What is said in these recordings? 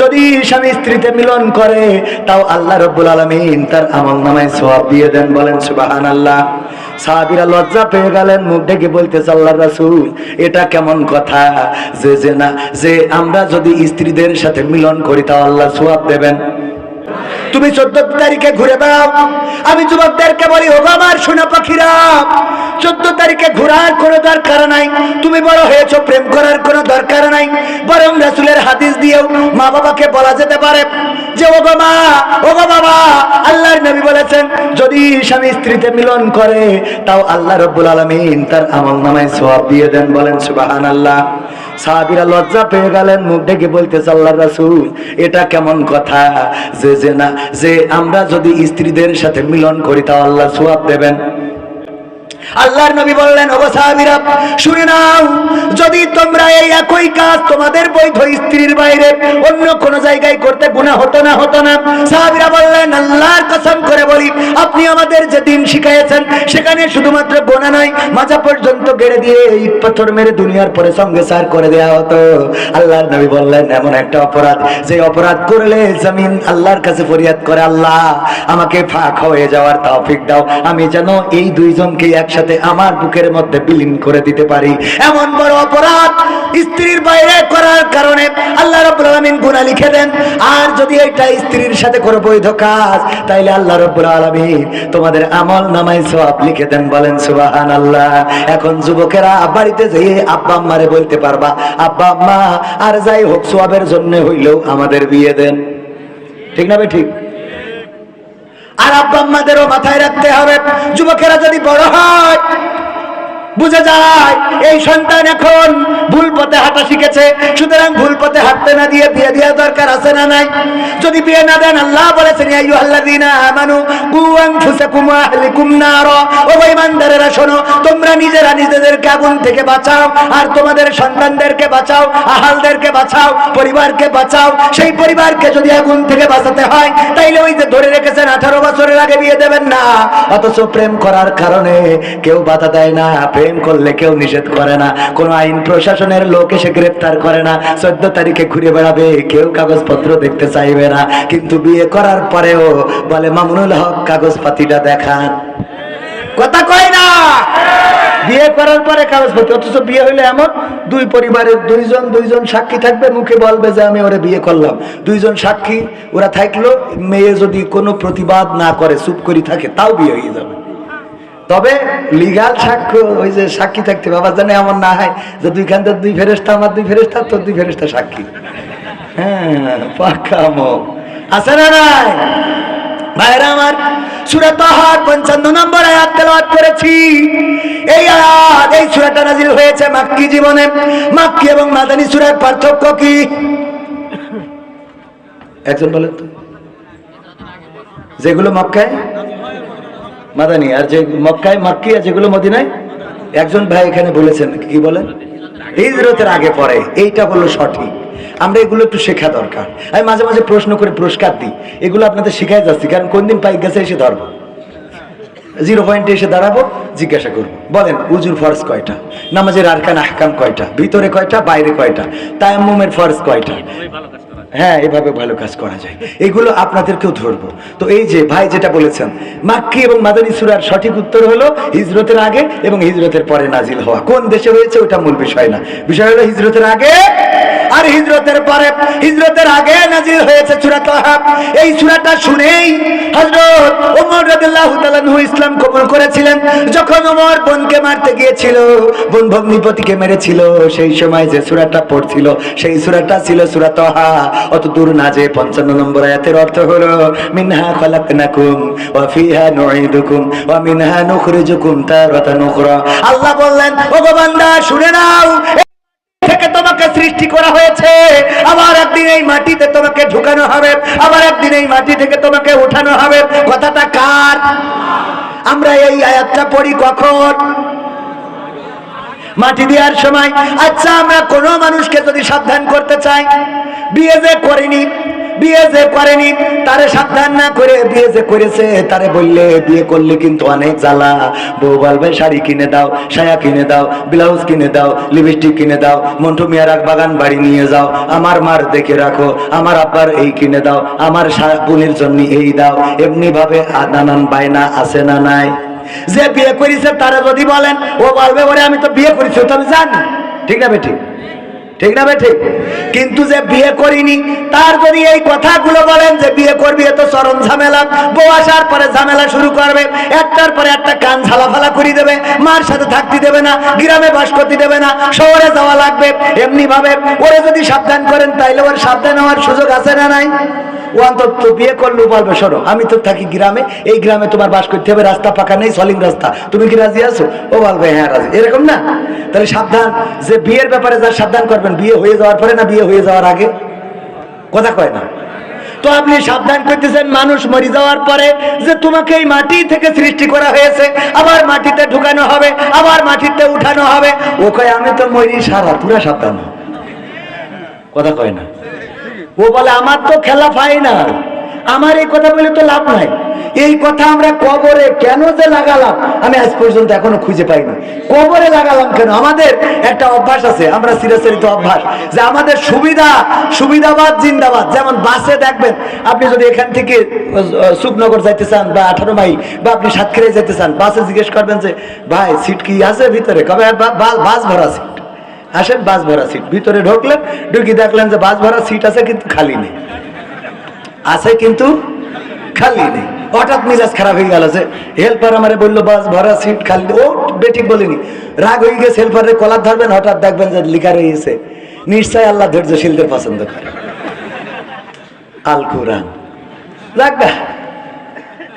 যদি স্বামী স্ত্রীতে মিলন করে, তাও আল্লাহ রব্বুল আলমিন তার আমল নামায় সব দিয়ে দেন, বলেন সুবাহান আল্লাহ সাহাবিরা লজ্জা পেয়ে গেলেন, মুখ ডেকে বলতে আল্লাহ রাসুল, এটা কেমন কথা? যে যে না যে আমরা যদি স্ত্রীদের সাথে মিলন করি, তাও আল্লাহ সোয়াব দেবেন। তুমি চোদ্দ তারিখে ঘুরে বেড়াও। আমি যুবকদেরকে বলি ও আমার সোনা পাখিরা, চোদ্দ তারিখে ঘোরার কোনো দরকার নাই। তুমি বড় হয়েছো, প্রেম করার কোনো দরকার নাই। বরং রাসুলের হাদিস দিয়েও মা বাবাকে বলা যেতে পারে যে ও মা ও বাবা, আল্লাহর নবী বলেছেন, যদি স্বামী স্ত্রীতে মিলন করে, তাও আল্লাহ রব্বুল আলমিন তার আমল নামায় সওয়াব দিয়ে দেন। বলেন সুবাহান আল্লাহ সাহাবিরা লজ্জা পেয়ে গেলেন, মুখ ডেকে বলতেছে আল্লাহ রাসুল, এটা কেমন কথা? যে যে না যে আমরা যদি স্ত্রীদের সাথে মিলন করি, তাও আল্লাহ সোয়াব দেবেন। আল্লাহর নবী বললেন, ওগো সাহাবীরা, শুনে নাও, যদি তোমরা এই একই কাজ তোমাদের বৈধ স্ত্রীর বাইরে অন্য কোন জায়গায় করতে গুনাহ হতো না হতো না। সাহাবীরা বললেন, আল্লাহর কসম করে বলি, আপনি আমাদের যে দিন শিখাইয়েছেন, সেখানে শুধুমাত্র গোনা নয়, মাজা পর্যন্ত গেড়ে দিয়ে ইট পাথর মেরে দুনিয়ার পরে সঙ্গে সার করে দেওয়া হতো। আল্লাহর নবী বললেন, এমন একটা অপরাধ, যে অপরাধ করলে জমিন আল্লাহর কাছে ফরিয়াদ করে আল্লাহ, আমাকে ফাঁক হয়ে যাওয়ার তৌফিক দাও। আমি যেন এই দুইজনকে একসাথে আমার বুকের মধ্যে বিলীন করে দিতে পারি। এমন বড় অপরাধ স্ত্রীর বাইরে করার কারণে আল্লাহ রাব্বুল আলামিন গুনাহ লিখে দেন, আর যদি এটা স্ত্রীর সাথে করে বৈধ কাজ, তাইলে আল্লাহ রাব্বুল আলামিন তোমাদের আমল নামায় সওয়াব লিখে দেন। বলেন, সুবহানাল্লাহ, এখন যুবকেরা বাড়িতে যেয়ে আব্বা আম্মারে বলতে পারবা, আব্বা আম্মা, আর যাই হোক সোয়াবের জন্য হইলেও আমাদের বিয়ে দেন। ঠিক না ভাই ঠিক? আর আব্বা আম্মাদেরও মাথায় রাখতে হবে। যুবকেরা যদি বড় হয় বুঝে যায়, এই সন্তান এখন ভুল পথে হাঁটা শিখেছে, সুতরাং ভুল পথে হাঁটতে না দিয়ে বিয়ে দেওয়া দরকার আছে না নাই? যদি বিয়ে না দেন, আল্লাহ বলেছেন, ইয়া আইয়ুহাল্লাযীনা আমানু, কু আনফুসাকুম ওয়া আহলিকুম নারা। ও ঈমানদারেরা শোনো, তোমরা নিজেরা নিজেদেরকে আগুন থেকে বাঁচাও, আর তোমাদের সন্তানদেরকে বাঁচাও, আহালদেরকে বাঁচাও, পরিবারকে বাঁচাও। সেই পরিবারকে যদি আগুন থেকে বাঁচাতে হয়, তাইলে ওই যে ধরে রেখেছেন, আঠারো বছরের আগে বিয়ে দেবেন না। অথচ প্রেম করার কারণে কেউ বাধা দেয় না, প্রেম করলে কেউ নিষেধ করে না। কোনো আইন প্রশাসনের লোক এসে গ্রেপ্তার করে না। চোদ্দ তারিখে ঘুরে বেড়াবে, কেউ কাগজপত্র দেখতে চাইবে না। কিন্তু বিয়ে করার পরেও বলে, মামুনুল হক, কাগজপাতিটা দেখান। কথা কয় না। বিয়ে করার পরে কাগজপত্র, অথচ বিয়ে হইলে এমন দুই পরিবারের দুইজন দুইজন সাক্ষী থাকবে, মুখে বলবে যে, আমি ওরা বিয়ে করলাম। দুইজন সাক্ষী, ওরা থাকল, মেয়ে যদি কোনো প্রতিবাদ না করে, চুপ করি থাকে, তাও বিয়ে হয়ে যাবে। তবে লিগাল সাক্ষ্য, ওই যে সাক্ষী থাকতে বাবা জানে আমার না হয় যে দুইখান থেকে দুই ফেরেস্তা আমার দুই ফেরেস্তা তোর দুই ফেরেস্তা সাক্ষী। হ্যাঁ পাক্কা আছে না নাই? ভাইরা আমার, সূরা তাহার 55 নম্বর আয়াত তেলাওয়াত করেছি। এই এই হয়েছে মাক্কি জীবনে। মাক্কি এবং পার্থক্য কি? একজন বলেন তো। যেগুলো মক্কায় মাদানী, আর যে মক্কায় মাক্কি যেগুলো মদিনায়, একজন ভাই এখানে বলেছেন, কি বলেন? হিজরতের আগে পরে, এইটা হলো সঠিক। আমরা এগুলো একটু শেখা দরকার। আমি মাঝে মাঝে প্রশ্ন করে পুরস্কার দিই। এগুলো আপনাদের শেখাই যাচ্ছি, কারণ কোন দিন পাইক গেছে এসে ধরবো। জিরো পয়েন্টে এসে দাঁড়াবো, জিজ্ঞাসা করব। বলেন, উজুর ফরজ কয়টা? নামাজের আরকান আহকাম কয়টা? ভিতরে কয়টা, বাইরে কয়টা? তায়াম্মুমের ফরজ কয়টা? হ্যাঁ এভাবে ভালো কাজ করা যায়। এগুলো আপনাদেরকেও ধরবো। তো এই যে ভাই যেটা বলেছেন, মাক্কি এবং মাদানী সুরার সঠিক উত্তর হলো হিজরতের আগে এবং হিজরতের পরে নাজিল হওয়া। কোন দেশে হয়েছে ওটা মূল বিষয় না। বিষয় হলো হিজরতের আগে আর হিজরতের পরে। হিজরতের আগে নাজিল হয়েছে চূড়াত এই চূড়াটা শুনেই হযরত ইসলাম কবুল করেছিলেন। যখন ওমর বোনকে মারতে গিয়েছিল, বোন ভগ্নিপতিকে মেরেছিল, সেই সময় যে পড়ছিল, সেই ছিল অত দূর না যে 55 নম্বর আয়াতের অর্থ হলো, মিনহা ওয়া মিনহা নুখরিজুকুম আল্লাহ বললেন ও বান্দা, শুনে নাও থেকে তোমাকে সৃষ্টি করা হয়েছে। আবার একদিন এই মাটিতে তোমাকে ঢুকানো হবে। আবার একদিন এই মাটি থেকে তোমাকে উঠানো হবে। কথাটা কার? আমরা এই আয়াতটা পড়ি কখন? মাটি দেওয়ার সময়। আচ্ছা আমরা কোনো মানুষকে যদি সাবধান করতে চাই, বিয়ে যে করিনি বিয়ে যে করেনি তারে সাবধান না করে বিয়ে যে করেছে, তারে বললে বিয়ে করলে কিন্তু অনেক জ্বালা। বউ বলবে, শাড়ি কিনে দাও, সায়া কিনে দাও, ব্লাউজ কিনে দাও, লিপস্টিক কিনে দাও, মন্টু মিয়ার এক বাগান বাড়ি নিয়ে যাও, আমার মার দেখে রাখো, আমার আব্বার এই কিনে দাও, আমার বোনের জন্য এই দাও এমনি ভাবে নানান বায়না আছে না নাই। যে বিয়ে করেছে, তারা যদি বলেন, ও বলবে, ওরে আমি তো বিয়ে করেছি, ও তো আমি জানি। ঠিক না বেঠিক ঠিক না বেঠিক কিন্তু যে বিয়ে করিনি, তার যদি এই কথাগুলো বলেন যে বিয়ে করবি এত চরম ঝামেলা। বউ আসার পরে ঝামেলা শুরু করবে, একটার পরে একটা কান ঝালাফালা করে দেবে, মার সাথে থাকতে দেবে না, গ্রামে বাস করতে দেবে না, শহরে যাওয়া লাগবে। এমনি ভাবে ওরে যদি সাবধান করেন, তাইলে ওর সাবধান হওয়ার সুযোগ আছে না নাই? ও অন্তত বিয়ে বলবে, শোনো, আমি তো থাকি গ্রামে, এই গ্রামে তোমার বাস করতে হবে, রাস্তা পাকা নেই, সলিং রাস্তা। তুমি কি রাজি আছো? ও বলবে হ্যাঁ রাজি। এরকম না? তাহলে সাবধান, যে বিয়ের ব্যাপারে যা সাবধান করবেন, বিয়ে হয়ে যাওয়ার পরে না বিয়ে হয়ে যাওয়ার আগে? কথা কয় না। তো আপনি সাবধান করতেছেন, মানুষ মরে যাওয়ার পরে যে তোমাকে এই মাটি থেকে সৃষ্টি করা হয়েছে, আবার মাটিতে ঢুকানো হবে, আবার মাটিতে উঠানো হবে। ও আমি তো মরি সারা, পুরা সাবধান। কথা কয় না। ও বলে, আমার তো খেলা ফাইনাল আমার এই কথা বলে তো লাভ নাই। এই কথা আমরা কবরে কেন যে লাগালাম, আমি আজ পর্যন্ত এখনও খুঁজে পাইনি কবরে লাগালাম কেন? আমাদের একটা অভ্যাস আছে, আমরা চিরাচরিত অভ্যাস, যে আমাদের সুবিধা, সুবিধাবাদ জিন্দাবাদ। যেমন বাসে দেখবেন, আপনি যদি এখান থেকে সুখনগর যাইতে চান বা আঠারো মাই বা আপনি সাতক্ষীরায় যেতে চান, বাসে জিজ্ঞেস করবেন যে, ভাই, সিট কি আছে ভিতরে? কবে বাস ভরা সিট আসেন, বাস ভরা সিট ভিতরে ঢুকলেন, ঢুকি দেখলেন যে বাস ভরা সিট আছে, কিন্তু খালি নেই। আছে কিন্তু খালি নেই। হঠাৎ মিজাজ খারাপ হয়ে গেল যে হেল্পার আমারে বলল, বাস ভরা সিট খালি ও বেঠিক বলিনি। রাগ হয়ে গেছে হেল্পারের কলার ধরবেন, হঠাৎ দেখবেন যে লিখা রয়েছে, নিশ্চয় আল্লাহ ধৈর্যশীলদের পছন্দ করে। আল কোরআন লাগবে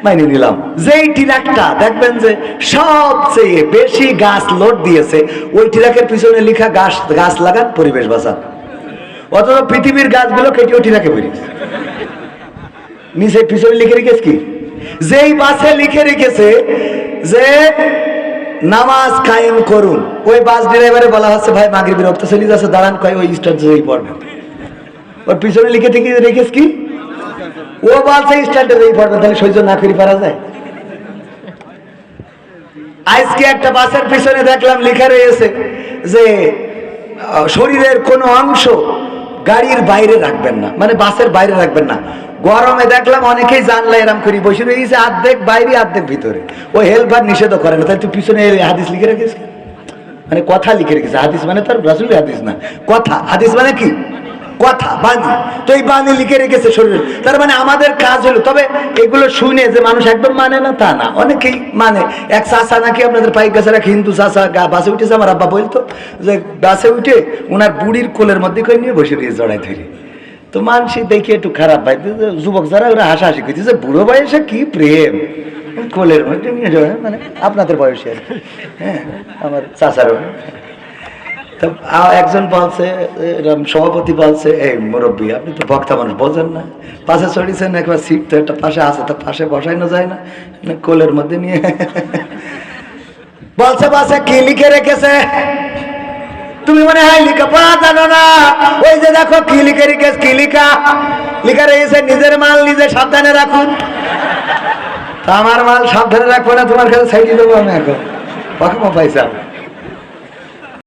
মাইনে নিলাম। যেই ট্রাকটা, দেখবেন যে সবচেয়ে বেশি গাছ লোড দিয়েছে, ওই ট্রাকের পিছনে লেখা গাছ গাছ লাগান, পরিবেশ বাঁচান। অথচ পৃথিবীর গাছগুলো কেটে ওই ট্রাকে বেরিয়েছে নিচে পিছনে লিখে রেখেছে কি? যেই বাসে লিখে রেখেছে যে নামাজ কায়েম করুন। ওই বাস ড্রাইভারে বলা হচ্ছে, ভাই মাগরিব বিরক্ত চলে যাচ্ছে, দাঁড়ান, কয়, ওই স্টার্ট যেই পড়বেন। ওর পিছনে লিখে থেকে রেখেছ কি? ও বলছে স্ট্যান্ডে পড়বে তাহলে সহ্য না করি, পারা যায়? আজকে একটা বাসের পিছনে দেখলাম, লেখা রয়েছে যে শরীরের কোনো অংশ গাড়ির বাইরে রাখবেন না মানে বাসের বাইরে রাখবেন না। গরমে দেখলাম অনেকেই জানলা এরম করি বসে রয়েছে অর্ধেক বাইরে, অর্ধেক ভিতরে। ও হেল্পার নিষেধ করে না, তাই তুই পিছনে হাদিস লিখে রেখেছিস মানে কথা লিখে রেখেছে, হাদিস মানে তার রাসুলের হাদিস না। কথা, হাদিস মানে কি? কথা, বাণী। তো এই বাণী লিখে রেখেছে শরীর। তার মানে আমাদের কাজ হলো, তবে এগুলো শুনে যে মানুষ একদম মানে না, তা না। অনেকেই মানে এক চাষা নাকি আপনাদের পাইক গাছের এক হিন্দু চাষা গা বাসে উঠেছে, আমার আব্বা বলতো যে বাসে উঠে ওনার বুড়ির কোলের মধ্যে করে নিয়ে বসে রয়েছে জড়াই ধরে। তো মানসি দেখে একটু খারাপ ভাই যুবক যারা, ওরা হাসাহাসি যে বুড়ো বয়সে কি প্রেম? কোলের মধ্যে নিয়ে জড়ায় মানে আপনাদের বয়সে আর হ্যাঁ আমার চাচারও। একজন বলছে সভাপতি বলছে, এই মুরব্বী, আপনি তো বক্তা মানুষ, বোঝেন না। পাশে চড়িয়েছেন একবার সিট তো একটা পাশে আছে, তো পাশে বসাইনো যায় না। কোলের মধ্যে নিয়ে বলছে বাসে কি লিখে রেখেছে? তুমি মনে হয় লিখে, পড়া জানো না। ওই যে দেখো, কি লিখে রেখেছে, কি লিখা? লিখা রয়েছে নিজের মাল নিজে সাবধানে রাখুন। আমার মাল সাবধানে রাখব না, তোমার কাছে সাইডে দেবো আমি এখন। কখন পাইছিলাম